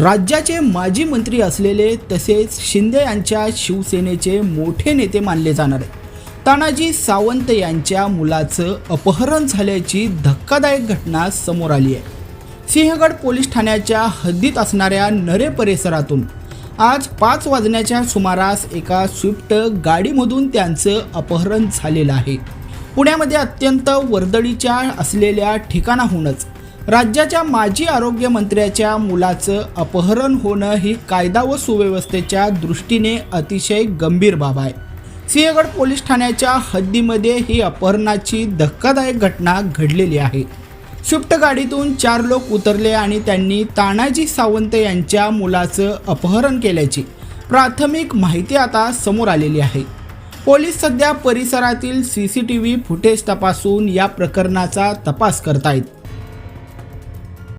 राज्याचे माजी मंत्री असलेले तसेच शिंदे यांच्या शिवसेनेचे मोठे नेते मानले जाणारे तानाजी सावंत यांच्या मुलाचं अपहरण झाल्याची धक्कादायक घटना समोर आली आहे. सिंहगड पोलीस ठाण्याच्या हद्दीत असणाऱ्या नरे परिसरातून आज पाच वाजण्याच्या सुमारास एका स्विफ्ट गाडीमधून त्यांचं अपहरण झालेलं आहे. पुण्यामध्ये अत्यंत वर्दळीच्या असलेल्या ठिकाणाहूनच राज्याच्या माजी आरोग्यमंत्र्याच्या मुलाचं अपहरण होणं ही कायदा व सुव्यवस्थेच्या दृष्टीने अतिशय गंभीर बाब आहे. सिंहगड पोलीस ठाण्याच्या हद्दीमध्ये ही अपहरणाची धक्कादायक घटना घडलेली आहे. स्विफ्ट गाडीतून चार लोक उतरले आणि त्यांनी तानाजी सावंत यांच्या मुलाचं अपहरण केल्याची प्राथमिक माहिती आता समोर आलेली आहे. पोलीस सध्या परिसरातील C C T V footage तपासून या प्रकरणाचा तपास करतायत.